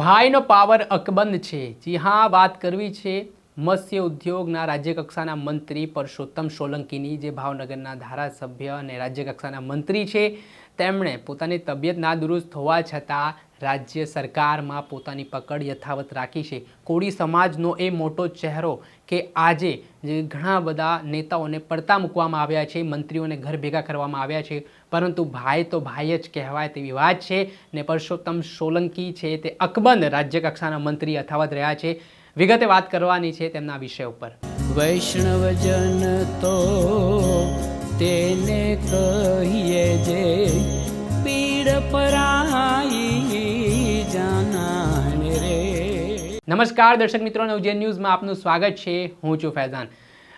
ભાઈનો પાવર અકબંધ છે. જી હા, વાત કરવી છે. મત્સ્ય ઉદ્યોગના રાજ્યકક્ષાના મંત્રી પરસોત્તમ સોલંકીની, જે ભાવનગરના ધારાસભ્ય અને રાજ્યકક્ષાના મંત્રી છે. તેમણે પોતાની તબિયત નાદુરુસ્ત હોવા છતાં રાજ્ય સરકારમાં પોતાની પકડ યથાવત રાખી છે. કોળી સમાજનો એ મોટો ચહેરો કે આજે જે ઘણા બધા નેતાઓને પડતા મૂકવામાં આવ્યા છે, મંત્રીઓને ઘર ભેગા કરવામાં આવ્યા છે. પરંતુ ભાઈ તો ભાઈ જ કહેવાય તેવી વાત છે ને પરસોત્તમ સોલંકી છે તે અકબંધ રાજ્ય કક્ષાના મંત્રી યથાવત રહ્યા છે. વિગતે વાત કરવાની છે તેમના વિષય ઉપર. વૈષ્ણવજન તો તેને કહીએ જે નમસ્કાર દર્શક મિત્રો નવજેન ન્યૂઝમાં આપનું સ્વાગત છે. હું છું ફૈઝાન.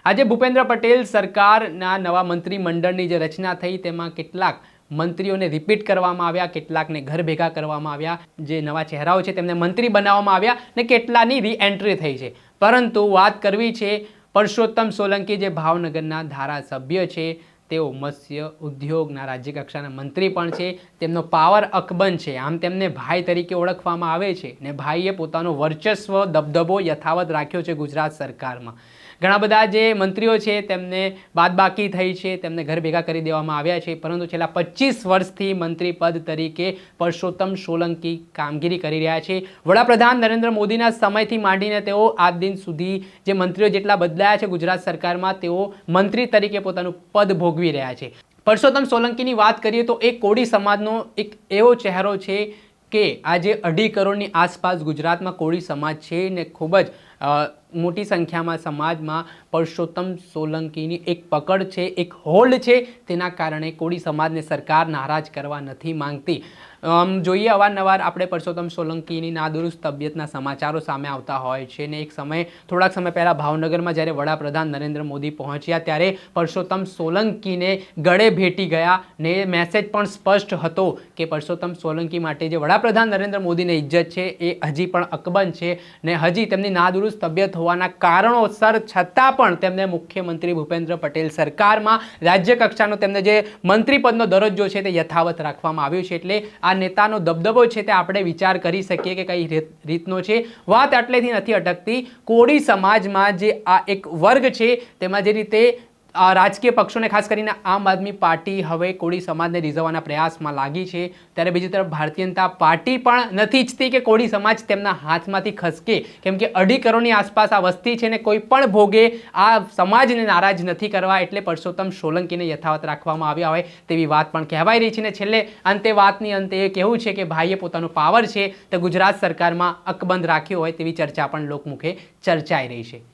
આજે ભૂપેન્દ્ર પટેલ સરકારના નવા મંત્રીમંડળની જે રચના થઈ તેમાં કેટલાક મંત્રીઓને રિપીટ કરવામાં આવ્યા, કેટલાકને ઘર ભેગા કરવામાં આવ્યા, જે નવા ચહેરાઓ છે તેમને મંત્રી બનાવવામાં આવ્યા ને કેટલાની રી એન્ટ્રી થઈ છે. પરંતુ વાત કરવી છે પરસોત્તમ સોલંકી જે ભાવનગરના ધારાસભ્ય છે તેઓ મત્સ્ય ઉદ્યોગના રાજ્ય કક્ષાના મંત્રી પણ છે. તેમનો પાવર અકબંધ છે. આમ તેમને ભાઈ તરીકે ઓળખવામાં આવે છે ને ભાઈએ પોતાનો વર્ચસ્વ, દબદબો યથાવત રાખ્યો છે ગુજરાત સરકારમાં. ઘણા બધા જે મંત્રીઓ છે તેમને બાદબાકી થઈ છે, તેમને ઘર ભેગા કરી દેવામાં આવ્યા છે. પરંતુ છેલ્લા પચીસ વર્ષથી મંત્રી પદ તરીકે પરસોત્તમ સોલંકી કામગીરી કરી રહ્યા છે. વડાપ્રધાન નરેન્દ્ર મોદીના સમયથી માંડીને તેઓ આજ દિન સુધી જે મંત્રીઓ જેટલા બદલાયા છે ગુજરાત સરકારમાં, તેઓ મંત્રી તરીકે પોતાનું પદ ભોગવી રહ્યા છે. પરસોત્તમ સોલંકીની વાત કરીએ તો એ કોળી સમાજનો એક એવો ચહેરો છે કે આજે અઢી કરોડની આસપાસ ગુજરાતમાં કોળી સમાજ છે ને ખૂબ જ મોટી સંખ્યામાં સમાજમાં પરસોત્તમ સોલંકીની એક પકડ છે, એક હોલ્ડ છે, તેના કારણે કોળી સમાજને સરકાર નારાજ કરવા નથી માંગતી. આમ જોઈએ અવારનવાર આપણે પરસોત્તમ સોલંકીની નાદુરુસ્ત તબિયતના સમાચારો સામે આવતા હોય છે ને એક સમય, થોડાક સમય પહેલાં ભાવનગરમાં જ્યારે વડાપ્રધાન નરેન્દ્ર મોદી પહોંચ્યા ત્યારે પરસોત્તમ સોલંકીને ગળે ભેટી ગયા ને મેસેજ પણ સ્પષ્ટ હતો કે પરસોત્તમ સોલંકી માટે જે વડાપ્રધાન નરેન્દ્ર મોદીને ઇજ્જત છે એ હજી પણ અકબંધ છે ને હજી તેમની નાદુરુસ્ત તબિયત હોવાના કારણોસર છતાં પણ તેમને મુખ્યમંત્રી ભૂપેન્દ્ર પટેલ સરકારમાં રાજ્ય કક્ષાનો તેમને જે મંત્રીપદનો દરજ્જો છે તે યથાવત રાખવામાં આવ્યો છે. એટલે આ નેતાનો દબદબો છે તે આપણે વિચાર કરી શકીએ કે કઈ રીત- રીતનો છે. વાત આટલેથી નથી અટકતી. કોળી સમાજમાં જે આ એક વર્ગ છે તેમાં જે રીતે રાજકીય પક્ષોને ખાસ કરીને આમ આદમી પાર્ટી હવે કોળી સમાજને રીઝવવાના પ્રયાસમાં લાગી છે. ત્યારે બીજી તરફ ભારતીય જનતા પાર્ટી પણ નથી ઈચ્છતી કે કોળી સમાજ તેમના હાથમાંથી ખસકે. કેમ કે અઢી કરોડની આસપાસ આ વસ્તી છે ને કોઈ પણ ભોગે આ સમાજને નારાજ નથી કરવા એટલે પરસોત્તમ સોલંકીને યથાવત રાખવામાં આવ્યા હોય તેવી વાત પણ કહેવાય રહી છે ને છેલ્લે અંતે વાતની અંતે એ કહેવું છે કે ભાઈએ પોતાનો પાવર છે તે ગુજરાત સરકારમાં અકબંધ રાખ્યો હોય તેવી ચર્ચા પણ લોકમુખે ચર્ચાઈ રહી છે.